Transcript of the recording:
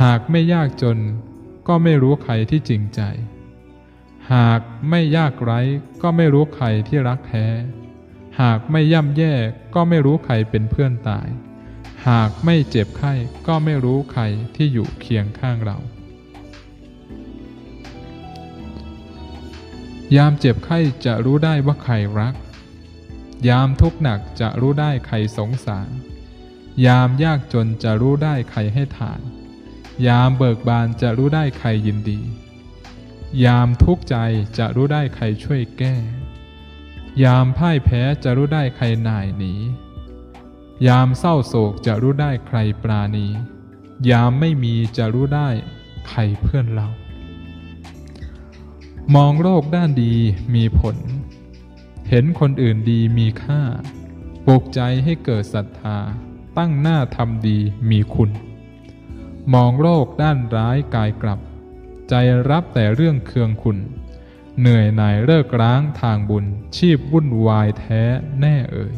หากไม่ยากจนก็ไม่รู้ใครที่จริงใจ หากไม่ยากไร้ก็ไม่รู้ใครที่รักแท้ หากไม่ย่ำแย่ก็ไม่รู้ใครเป็นเพื่อนตาย หากไม่เจ็บไข้ก็ไม่รู้ใครที่อยู่เคียงข้างเรา ยามเจ็บไข้จะรู้ได้ว่าใครรัก ยามทุกข์หนักจะรู้ได้ใครสงสาร ยามยากจนจะรู้ได้ใครให้ทาน ยามเบิกบานจะรู้ได้ใครยินดี ยามทุกข์ใจจะรู้ได้ใครช่วยแก้ ยามพ่ายแพ้จะรู้ได้ใครหน่ายหนี ยามเศร้าโศกจะรู้ได้ใครปราณี ยามไม่มีจะรู้ได้ใครเพื่อนเรา มองโลกด้านดีมีผล เห็นคนอื่นดีมีค่าปลุกใจให้เกิดศรัทธา ตั้งหน้าทำดีมีคุณ มองโลกด้านร้ายกายกลับ ใจรับแต่เรื่องเคืองคุณ เหนื่อยหน่ายเลิกร้างทางบุญชีพวุ่นวายแท้แน่เอ่ย